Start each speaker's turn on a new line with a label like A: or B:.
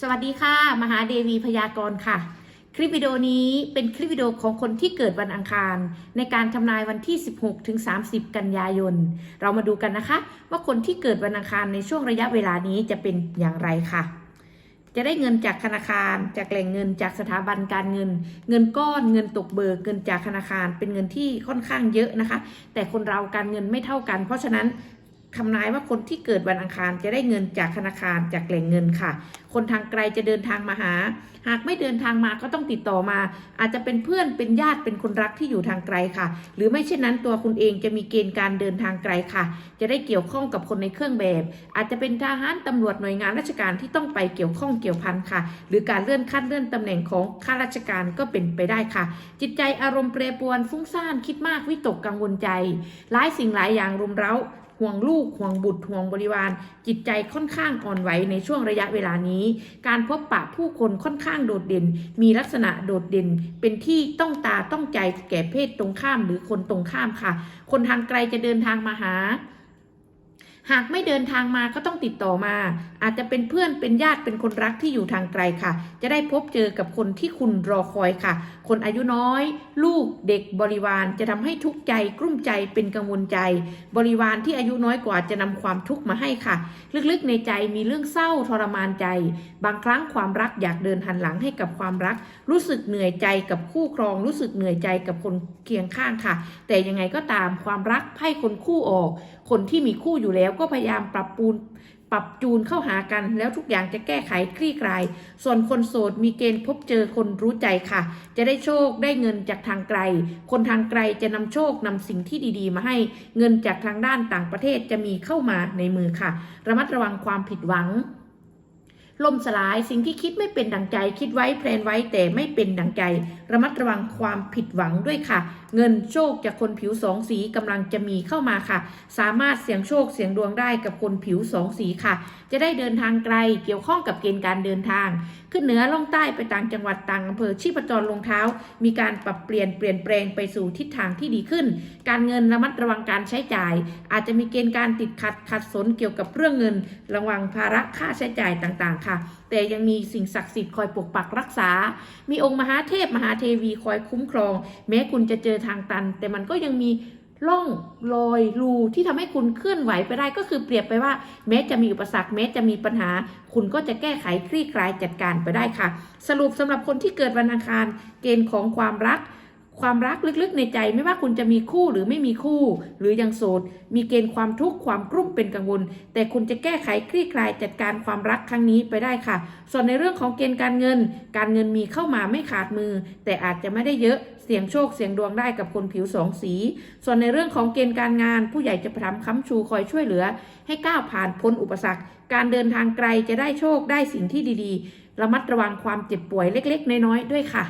A: สวัสดีค่ะ มหาเดวีพยากรณ์ค่ะ คลิปวิดีโอนี้เป็นคลิปวิดีโอของคนที่เกิดวันอังคาร ในการทำนายวันที่ 16 ถึง 30 กันยายน เรามาดูกันนะคะ ว่าคนที่เกิดวันอังคารในช่วงระยะเวลานี้จะเป็นอย่างไรค่ะ จะได้เงินจากธนาคาร จากแหล่งเงินจากสถาบันการเงิน เงินก้อนเงินตกเบิกเงินจากธนาคาร เป็นเงินที่ค่อนข้างเยอะนะคะ แต่คนเราการเงินไม่เท่ากัน เพราะฉะนั้น ทำนายว่าคนที่เกิดวันอังคารจะได้เงินจากธนาคารจากแหล่งเงินค่ะ คนทางไกลจะเดินทางมาหา หากไม่เดินทางมาก็ต้องติดต่อมา อาจจะเป็นเพื่อนเป็นญาติเป็นคนรักที่อยู่ทางไกลค่ะ หรือไม่เช่นนั้นตัวคุณเองจะมีเกณฑ์การเดินทางไกลค่ะ จะได้เกี่ยวข้องกับคนในเครื่องแบบ อาจจะเป็นทหารตำรวจหน่วยงานราชการที่ต้องไปเกี่ยวข้องเกี่ยวพันค่ะ หรือการเลื่อนขั้นเลื่อนตำแหน่งของข้าราชการก็เป็นไปได้ค่ะ จิตใจอารมณ์แปรปรวนฟุ้งซ่านคิดมากวิตกกังวลใจ หลายสิ่งหลายอย่างรุมเร้า ห่วงลูกห่วงบุตรห่วงบริวาร จิตใจค่อนข้างอ่อนไหวในช่วงระยะเวลานี้ การพบปะผู้คนค่อนข้างโดดเด่น มีลักษณะโดดเด่น เป็นที่ต้องตาต้องใจแก่เพศตรงข้ามหรือคนตรงข้ามค่ะ คนทางไกลจะเดินทางมาหา หากไม่เดินทางมาก็ต้องติดต่อมา อาจจะเป็นเพื่อนเป็นญาติเป็นคนรักที่อยู่ทางไกลค่ะ จะได้พบเจอกับคนที่คุณรอคอยค่ะ คนอายุน้อย ลูกเด็กบริวารจะทำให้ทุกข์ใจกลุ้มใจเป็นกังวลใจ บริวารที่อายุน้อยกว่าจะนำความทุกข์มาให้ค่ะ ลึกๆในใจมีเรื่องเศร้าทรมานใจ บางครั้งความรักอยากเดินหันหลังให้กับความรัก รู้สึกเหนื่อยใจกับคู่ครอง รู้สึกเหนื่อยใจกับคนเคียงข้างค่ะ แต่ยังไงก็ตามความรักไพ่คนคู่ออก คนที่มีคู่อยู่แล้วก็พยายามปรับปูนปรับจูนเข้าหากัน แล้วทุกอย่างจะแก้ไขคลี่คลาย ส่วนคนโสดมีเกณฑ์พบเจอคนรู้ใจค่ะ จะได้โชคได้เงินจากทางไกล คนทางไกลจะนำโชคนำสิ่งที่ดีๆ มาให้ เงินจากทางด้านต่างประเทศจะมีเข้ามาในมือค่ะ ระมัดระวังความผิดหวัง ล่มสลายสิ่งที่คิดไม่เป็นดังใจ คิดไว้แพลนไว้แต่ไม่เป็นดังใจ ระมัดระวังความผิดหวังด้วยค่ะ เงินโชคจากคนผิวสองสีกำลังจะมีเข้ามาค่ะ สามารถเสี่ยงโชคเสี่ยงดวงได้กับคนผิวสองสีค่ะ จะได้เดินทางไกลเกี่ยวข้องกับเกณฑ์การเดินทาง ขึ้นเหนือล่องใต้ไปต่างจังหวัดต่างอำเภอชีพจรลงเท้า มีการปรับเปลี่ยนเปลี่ยนแปลงไปสู่ทิศทางที่ดีขึ้น การเงินระมัดระวังการใช้จ่าย อาจจะมีเกณฑ์การติดขัดขัดสนเกี่ยวกับเรื่องเงิน ระวังภาระค่าใช้จ่ายต่างๆ ค่ะ แต่ยังมีสิ่งศักดิ์สิทธิ์คอยปกปักรักษา มีองค์มหาเทพมหาเทวีคอยคุ้มครอง แม้คุณจะเจอทางตัน แต่มันก็ยังมี ร่องรอยรูที่ทำให้คุณเคลื่อนไหวไปได้ก็คือเปรียบไปว่าแม้จะมีอุปสรรคแม้จะมีปัญหา คุณก็จะแก้ไขคลี่คลายจัดการไปได้ค่ะ สรุปสำหรับคนที่เกิดวันอังคารเกณฑ์ของความรัก ความรักลึกๆในใจไม่ว่าคุณจะมีคู่หรือไม่มีคู่ หรือยังโสด มีเกณฑ์ความทุกข์ความกลุ้มเป็นกังวล แต่คุณจะแก้ไขคลี่คลายจัดการความรักครั้งนี้ไปได้ค่ะ ส่วนในเรื่องของเกณฑ์การเงิน การเงินมีเข้ามาไม่ขาดมือ แต่อาจจะไม่ได้เยอะ เสี่ยงโชคเสี่ยงดวงได้กับคนผิวสองสี ส่วนในเรื่องของเกณฑ์การงาน ผู้ใหญ่จะพรำค้ำชูคอยช่วยเหลือ ให้ก้าวผ่านพ้นอุปสรรค การเดินทางไกลจะได้โชคได้สิ่งที่ดีๆ ระมัดระวังความเจ็บป่วยเล็ก ๆ น้อยๆด้วยค่ะ